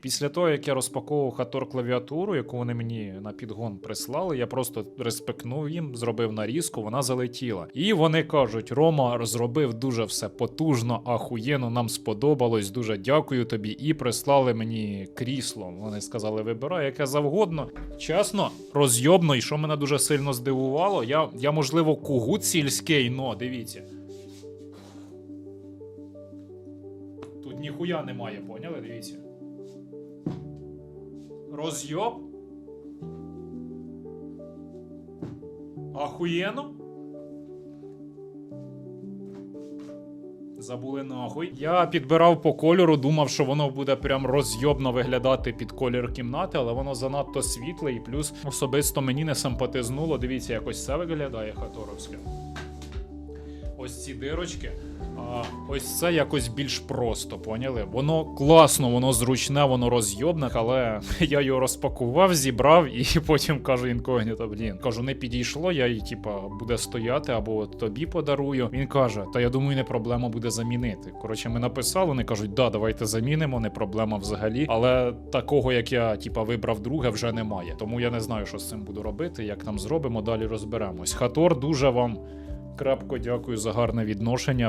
Після того, як я розпаковував хатор клавіатуру, яку вони мені на підгон прислали, я просто респектнув їм, зробив нарізку, вона залетіла. І вони кажуть: Рома зробив дуже все потужно, ахуєнно, нам сподобалось. Дуже дякую тобі. І прислали мені крісло. Вони сказали, вибирай яке завгодно. Чесно, розйобно, і що мене дуже сильно здивувало, я, я можливо, кугут сільський, но дивіться. Тут ніхуя немає, поняли? Дивіться. Розйоб. Ахуєно. Забули нахуй. Я підбирав по кольору, думав, що воно буде прям розйобно виглядати під колір кімнати, але воно занадто світле, і плюс особисто мені не симпатизнуло. Дивіться, якось це виглядає хаторовське. Ось ці дирочки. А ось це якось більш просто, поняли? Воно класно, воно зручне, воно розйобне, але я його розпакував, зібрав і потім кажу інкогніто, блін. Кажу, не підійшло, я її, типа, буде стояти або тобі подарую. Він каже: Та я думаю, не проблема буде замінити. Коротше, ми написали, вони кажуть, да, давайте замінимо, не проблема взагалі. Але такого, як я, типа, вибрав друге, вже немає. Тому я не знаю, що з цим буду робити. Як там зробимо, далі розберемось. Хатор, дуже вам крапко дякую за гарне відношення.